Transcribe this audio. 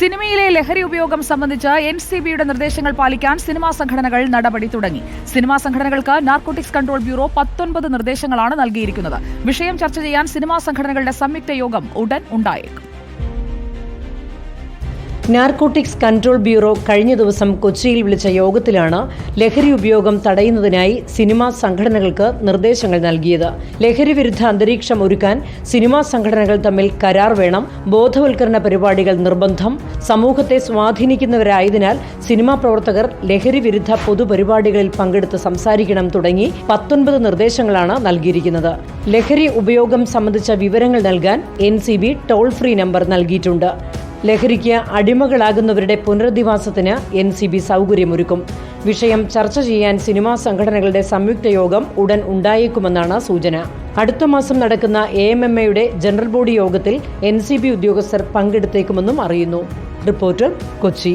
സിനിമയിലെ ലഹരി ഉപയോഗം സംബന്ധിച്ച് എൻ സി ബിയുടെ നിർദ്ദേശങ്ങൾ പാലിക്കാൻ സിനിമാ സംഘടനകൾ നടപടി തുടങ്ങി. സിനിമാ സംഘടനകൾക്ക് നാർക്കോട്ടിക്സ് കൺട്രോൾ ബ്യൂറോ പത്തൊൻപത് നിർദ്ദേശങ്ങളാണ് നൽകിയിരിക്കുന്നത്. വിഷയം ചർച്ച ചെയ്യാൻ സിനിമാ സംഘടനകളുടെ സംയുക്ത യോഗം ഉടൻ ഉണ്ടായേക്കും. നാർക്കോട്ടിക്സ് കൺട്രോൾ ബ്യൂറോ കഴിഞ്ഞ ദിവസം കൊച്ചിയിൽ വിളിച്ച യോഗത്തിലാണ് ലഹരി ഉപയോഗം തടയുന്നതിനായി സിനിമാ സംഘടനകൾക്ക് നിർദ്ദേശങ്ങൾ നൽകിയത്. ലഹരി വിരുദ്ധ അന്തരീക്ഷം ഒരുക്കാൻ സിനിമാ സംഘടനകൾ തമ്മിൽ കരാർ വേണം ബോധവൽക്കരണ പരിപാടികൾ നിർബന്ധം സമൂഹത്തെ സ്വാധീനിക്കുന്നവരായതിനാൽ സിനിമാ പ്രവർത്തകർ ലഹരി വിരുദ്ധ പൊതുപരിപാടികളിൽ പങ്കെടുത്ത് സംസാരിക്കണം തുടങ്ങി പത്തൊൻപത് നിർദ്ദേശങ്ങളാണ് നൽകിയിരിക്കുന്നത്. ലഹരി ഉപയോഗം സംബന്ധിച്ച വിവരങ്ങൾ നൽകാൻ എൻ ടോൾ ഫ്രീ നമ്പർ നൽകിയിട്ടുണ്ട്. ലഹരിക്ക് അടിമകളാകുന്നവരുടെ പുനരധിവാസത്തിന് എൻ സി ബി സൗകര്യമൊരുക്കും. വിഷയം ചർച്ച ചെയ്യാൻ സിനിമാ സംഘടനകളുടെ സംയുക്ത യോഗം ഉടൻ ഉണ്ടായേക്കുമെന്നാണ് സൂചന. അടുത്ത മാസം നടക്കുന്ന എ എം എം എയുടെ ജനറൽ ബോഡി യോഗത്തിൽ എൻ സി ബി ഉദ്യോഗസ്ഥർ പങ്കെടുത്തേക്കുമെന്നും അറിയുന്നു. റിപ്പോർട്ടർ കൊച്ചി.